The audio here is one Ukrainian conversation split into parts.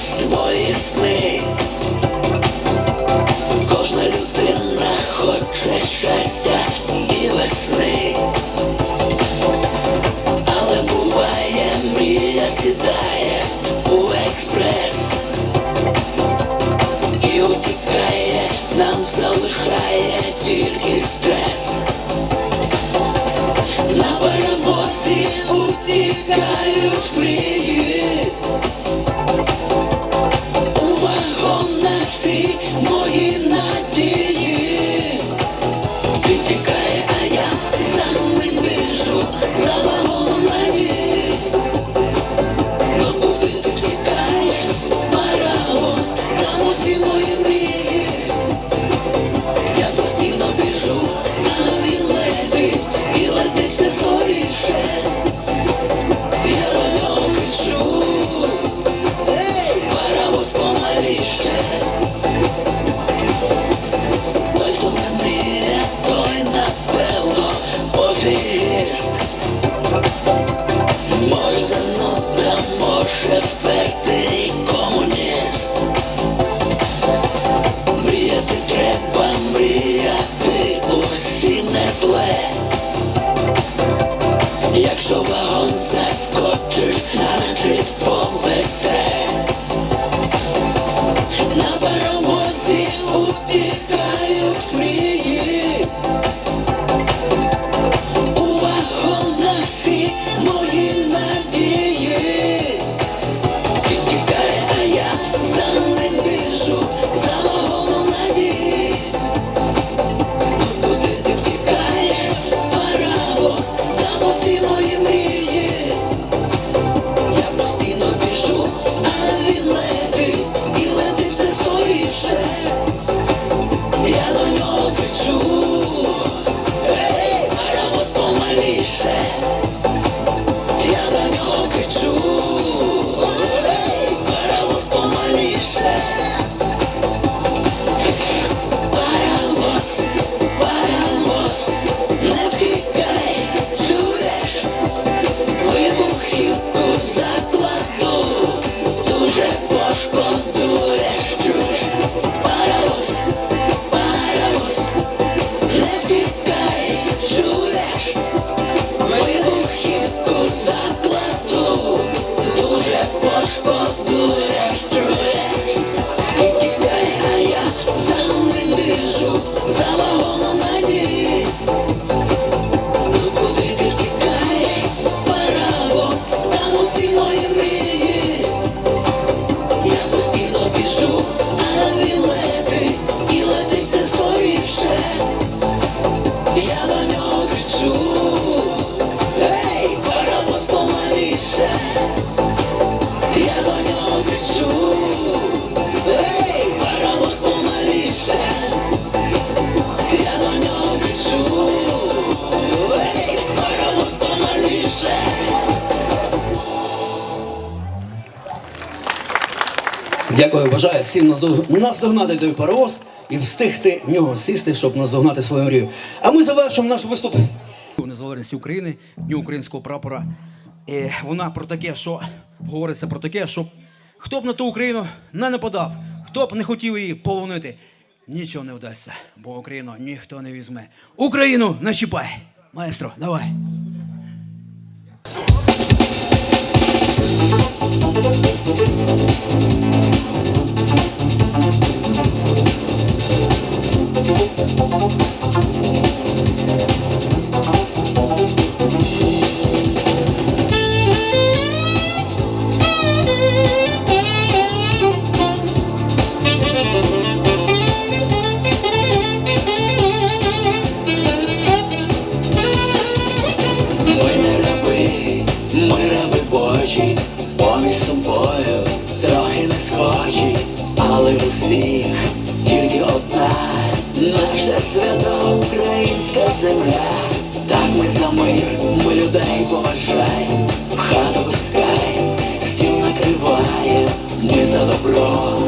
Свої сни. Кожна людина хоче щастя і весни. Але буває, мрія сідає у експрес і утікає, нам залишає тільки стрес. На паровозі утікають мрії. Мої Якщо вагон паровоз Дякую, бажаю всім наздог- наздогнати той паровоз і встигти в нього сісти, щоб наздогнати свою мрію. А ми завершимо наш виступ. незалежності України, Дню українського прапора. І вона про таке, що говориться про таке, що хто б на ту Україну не нападав, хто б не хотів її полонити, нічого не вдасться, бо Україну ніхто не візьме. Україну не чіпай! Маестро, давай. Ми наша свята українська земля. Так ми за мир, ми людей поважаємо, в хату пускаємо, стіл накриваємо, ми за добро,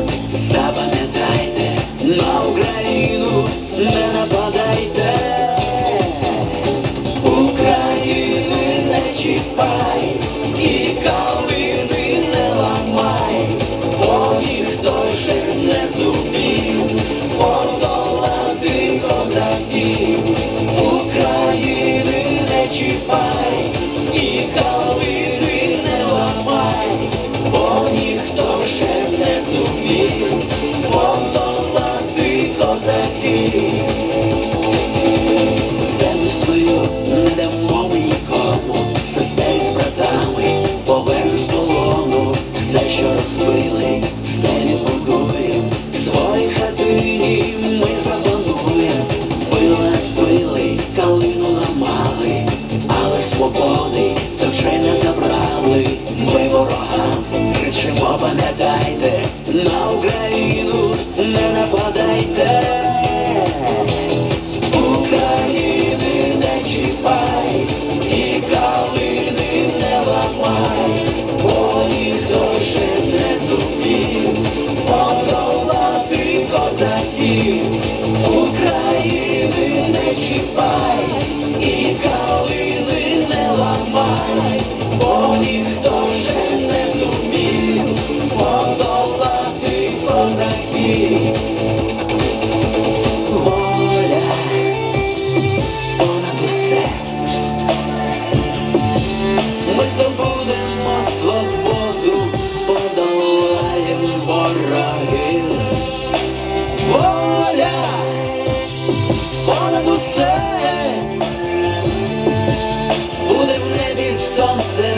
здобудемо свободу, подолаєм вороги. Воля понад усе. Буде в небі сонце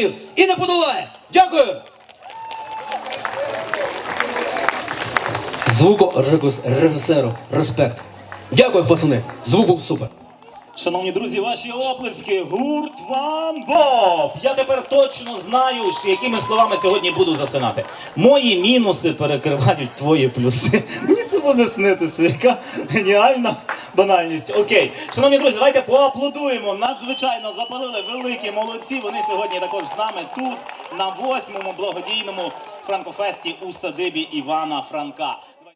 ніхто не зумів і не подолає. Дякую. Звукорежисеру, респект. Дякую, пацани. Звук був супер. Шановні друзі, ваші оплески. Гурт Ван Боб. Я тепер точно знаю, якими словами сьогодні буду засинати. Мої мінуси перекривають твої плюси. Мені це буде снитися. Яка геніальна банальність. Окей, шановні друзі, давайте поаплодуємо. Надзвичайно запалили великі молодці. Вони сьогодні також з нами тут, на восьмому благодійному франкофесті у садибі Івана Франка.